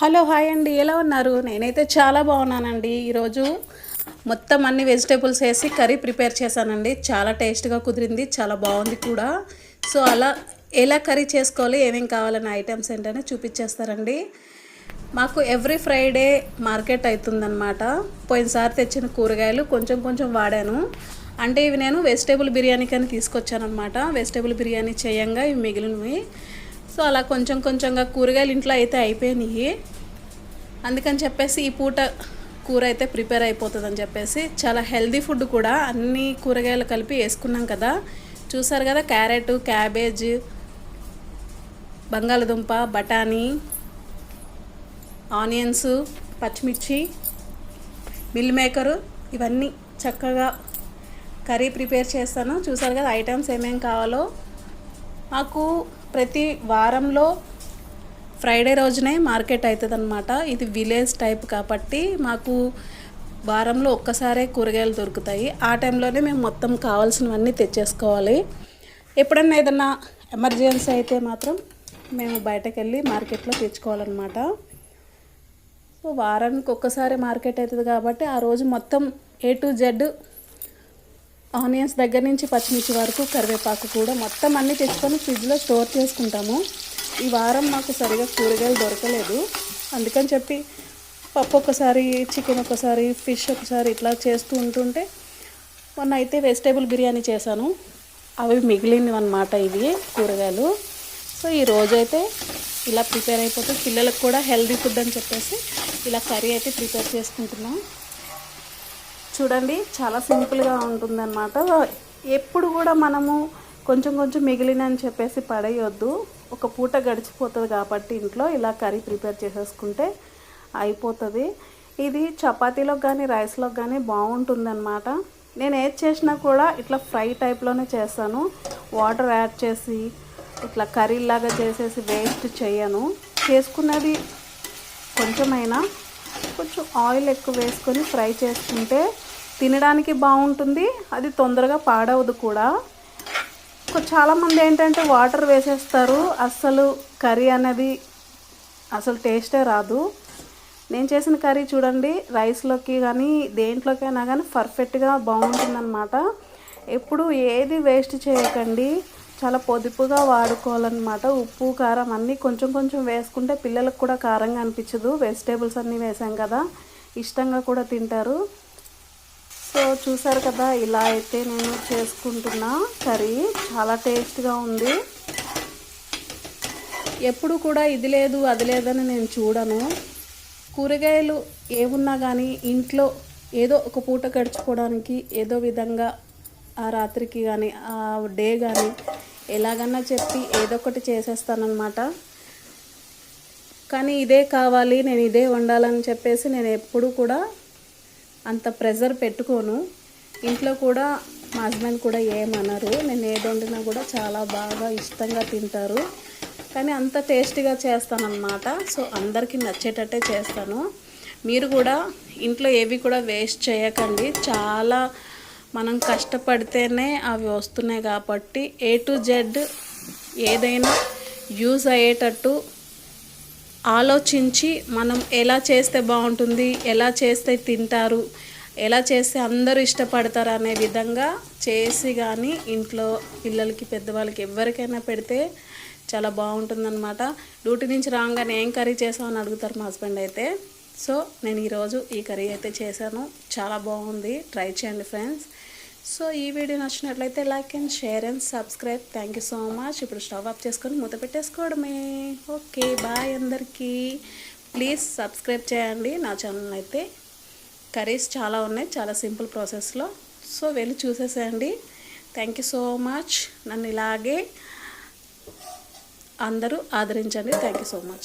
Hello hi అండి. ఎలా ఉన్నారు? నేనైతే చాలా బాగున్నానండి. ఈరోజు మొత్తం అన్ని వెజిటేబుల్స్ వేసి కర్రీ ప్రిపేర్ చేశానండి. చాలా టేస్ట్గా కుదిరింది చాలా బాగుంది కూడా. సో అలా ఎలా కర్రీ చేసుకోవాలి ఏమేం కావాలన్న ఐటమ్స్ ఏంటనే చూపించేస్తారండి మాకు ఎవ్రీ ఫ్రైడే మార్కెట్ అవుతుందన్నమాట పోయినసారి తెచ్చిన కూరగాయలు కొంచెం కొంచెం వాడాను. అంటే ఇవి నేను వెజిటేబుల్ బిర్యానీ కానీ తీసుకొచ్చానమాట వెజిటేబుల్ బిర్యానీ చేయంగా ఇవి మిగిలినవి. సో అలా కొంచెం కొంచెంగా కూరగాయలు ఇంట్లో అయితే అయిపోయినాయి. అందుకని చెప్పేసి ఈ పూట కూర అయితే ప్రిపేర్ అయిపోతుంది అని చెప్పేసి చాలా హెల్దీ ఫుడ్ కూడా అన్ని కూరగాయలు కలిపి వేసుకున్నాం కదా. చూసారు కదా క్యారెట్ క్యాబేజ్ బంగాళదుంప బఠానీ ఆనియన్స్ పచ్చిమిర్చి మిల్ మేకరు ఇవన్నీ చక్కగా కర్రీ ప్రిపేర్ చేస్తాను. చూసారు కదా ఐటమ్స్ ఏమేమి కావాలో. మాకు ప్రతి వారంలో ఫ్రైడే రోజునే మార్కెట్ అవుతుంది అనమాట ఇది విలేజ్ టైప్ కాబట్టి మాకు వారంలో ఒక్కసారే కూరగాయలు దొరుకుతాయి. ఆ టైంలోనే మేము మొత్తం కావాల్సినవన్నీ తెచ్చేసుకోవాలి. ఎప్పుడన్నా ఏదన్నా ఎమర్జెన్సీ అయితే మాత్రం మేము బయటకు వెళ్ళి మార్కెట్లో తెచ్చుకోవాలన్నమాట. సో వారానికి ఒక్కసారి మార్కెట్ అవుతుంది కాబట్టి ఆ రోజు మొత్తం ఏ టు జెడ్ ఆనియన్స్ దగ్గర నుంచి పచ్చిమిర్చి వరకు కరివేపాకు కూడా మొత్తం అన్నీ తెచ్చుకొని ఫ్రిడ్జ్లో స్టోర్ చేసుకుంటాము. ఈ వారం మాకు సరిగా కూరగాయలు దొరకలేదు. అందుకని చెప్పి పప్పు ఒకసారి చికెన్ ఒకసారి ఫిష్ ఒకసారి ఇట్లా చేస్తూ ఉంటుంటే మొన్న అయితే వెజిటేబుల్ బిర్యానీ చేశాను. అవి మిగిలినవి అనమాట ఇవి కూరగాయలు. సో ఈ రోజైతే ఇలా ప్రిపేర్ అయిపోతే పిల్లలకు కూడా హెల్దీ ఫుడ్ అని చెప్పేసి ఇలా కర్రీ అయితే ప్రిపేర్ చేసుకుంటున్నాం. చూడండి చాలా సింపుల్గా ఉంటుందన్నమాట. ఎప్పుడు కూడా మనము కొంచెం కొంచెం మిగిలిన అని చెప్పేసి పడేయొద్దు. ఒక పూట గడిచిపోతుంది కాబట్టి ఇంట్లో ఇలా కర్రీ ప్రిపేర్ చేసేసుకుంటే అయిపోతుంది. ఇది చపాతీలోకి కానీ రైస్లోకి కానీ బాగుంటుందన్నమాట. నేను ఏది చేసినా కూడా ఇట్లా ఫ్రై టైప్లోనే చేస్తాను. వాటర్ యాడ్ చేసి ఇట్లా కర్రీలాగా చేసేసి వేస్ట్ చేయను. చేసుకున్నది కొంచెమైనా కొంచెం ఆయిల్ ఎక్కువ వేసుకొని ఫ్రై చేసుకుంటే తినడానికి బాగుంటుంది. అది తొందరగా పాడవదు కూడా. చాలామంది ఏంటంటే వాటర్ వేసేస్తారు. అస్సలు కర్రీ అనేది అసలు టేస్టే రాదు. నేను చేసిన కర్రీ చూడండి రైస్లోకి కానీ దేంట్లోకైనా కానీ పర్ఫెక్ట్గా బాగుంటుందన్నమాట. ఎప్పుడు ఏది వేస్ట్ చేయకండి. చాలా పొదుపుగా వాడుకోవాలన్నమాట. ఉప్పు కారం అన్నీ కొంచెం కొంచెం వేసుకుంటే పిల్లలకు కూడా కారంగా అనిపించదు. వెజిటేబుల్స్ అన్నీ వేసాం కదా ఇష్టంగా కూడా తింటారు. సో చూసారు కదా ఇలా అయితే నేను చేసుకుంటున్నా కర్రీ. చాలా టేస్ట్గా ఉంది. ఎప్పుడు కూడా ఇది లేదు అది లేదని నేను చూడను. కూరగాయలు ఏమున్నా కానీ ఇంట్లో ఏదో ఒక పూట గడుచుకోవడానికి ఏదో విధంగా ఆ రాత్రికి కానీ ఆ డే కానీ ఎలాగన్నా చెప్పి ఏదో ఒకటి చేసేస్తానమాట కానీ ఇదే కావాలి నేను ఇదే వండాలని చెప్పేసి నేను ఎప్పుడు కూడా అంత ప్రెజర్ పెట్టుకోను. ఇంట్లో కూడా మా హస్బెండ్ కూడా ఏమనరు. నేను ఏది వండినా కూడా చాలా బాగా ఇష్టంగా తింటారు. కానీ అంత టేస్టీగా చేస్తానన్నమాట. సో అందరికీ నచ్చేటట్టే చేస్తాను. మీరు కూడా ఇంట్లో ఏవి కూడా వేస్ట్ చేయకండి. చాలా మనం కష్టపడితేనే అవి వస్తున్నాయి కాబట్టి ఏ టు జెడ్ ఏదైనా యూజ్ అయ్యేటట్టు ఆలోచించి మనం ఎలా చేస్తే బాగుంటుంది ఎలా చేస్తే తింటారు ఎలా చేస్తే అందరూ ఇష్టపడతారు అనే విధంగా చేసి కానీ ఇంట్లో పిల్లలకి పెద్దవాళ్ళకి ఎవరికైనా పెడితే చాలా బాగుంటుందన్నమాట. డ్యూటీ నుంచి రాగానే ఏం కర్రీ చేసామని అడుగుతారు మా హస్బెండ్ అయితే. సో నేను ఈరోజు ఈ కర్రీ అయితే చేశాను. చాలా బాగుంది. ట్రై చేయండి ఫ్రెండ్స్ సో ఈ వీడియో నచ్చినట్లయితే like and share and subscribe thank you so much ఇప్పుడు స్టవ్ ఆఫ్ చేసుకొని మూత పెట్టేసుకోవడమే. ఓకే బాయ్ అందరికీ. ప్లీజ్ సబ్స్క్రైబ్ చేయండి. నా ఛానల్ అయితే కర్రీస్ చాలా ఉన్నాయి. చాలా సింపుల్ ప్రాసెస్లో. సో వెళ్ళి చూసేసేయండి. థ్యాంక్ యూ సో మచ్ నన్ను ఇలాగే అందరూ ఆదరించండి. Thank you so much